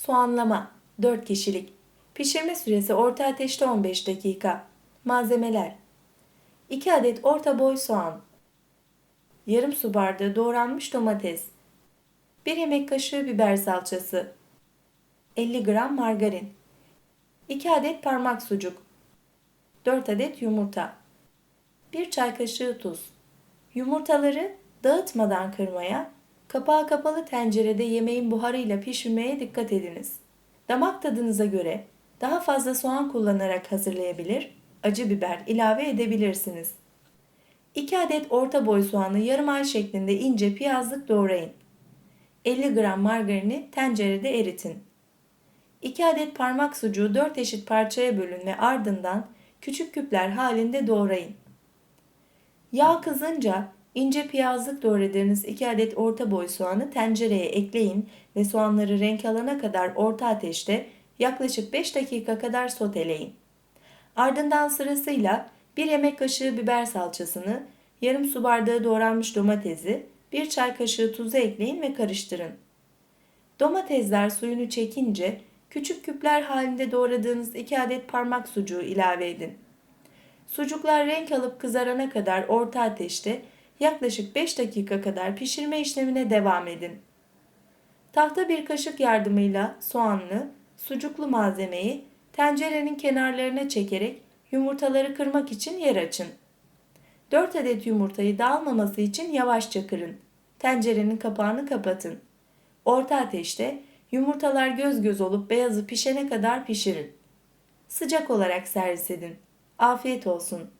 Soğanlama 4 kişilik. Pişirme süresi orta ateşte 15 dakika. Malzemeler 2 adet orta boy soğan. Yarım su bardağı doğranmış domates. 1 yemek kaşığı biber salçası. 50 gram margarin. 2 adet parmak sucuk. 4 adet yumurta. 1 çay kaşığı tuz. Yumurtaları dağıtmadan kırmaya, kapağı kapalı tencerede yemeğin buharıyla pişirmeye dikkat ediniz. Damak tadınıza göre daha fazla soğan kullanarak hazırlayabilir, acı biber ilave edebilirsiniz. 2 adet orta boy soğanı yarım ay şeklinde ince piyazlık doğrayın. 50 gram margarini tencerede eritin. 2 adet parmak sucuğu 4 eşit parçaya bölün ve ardından küçük küpler halinde doğrayın. Yağ kızınca ince piyazlık doğradığınız 2 adet orta boy soğanı tencereye ekleyin ve soğanları renk alana kadar orta ateşte yaklaşık 5 dakika kadar soteleyin. Ardından sırasıyla 1 yemek kaşığı biber salçasını, yarım su bardağı doğranmış domatesi, 1 çay kaşığı tuzu ekleyin ve karıştırın. Domatesler suyunu çekince küçük küpler halinde doğradığınız 2 adet parmak sucuğu ilave edin. Sucuklar renk alıp kızarana kadar orta ateşte yaklaşık 5 dakika kadar pişirme işlemine devam edin. Tahta bir kaşık yardımıyla soğanlı, sucuklu malzemeyi tencerenin kenarlarına çekerek yumurtaları kırmak için yer açın. 4 adet yumurtayı dağılmaması için yavaşça kırın. Tencerenin kapağını kapatın. Orta ateşte yumurtalar göz göz olup beyazı pişene kadar pişirin. Sıcak olarak servis edin. Afiyet olsun.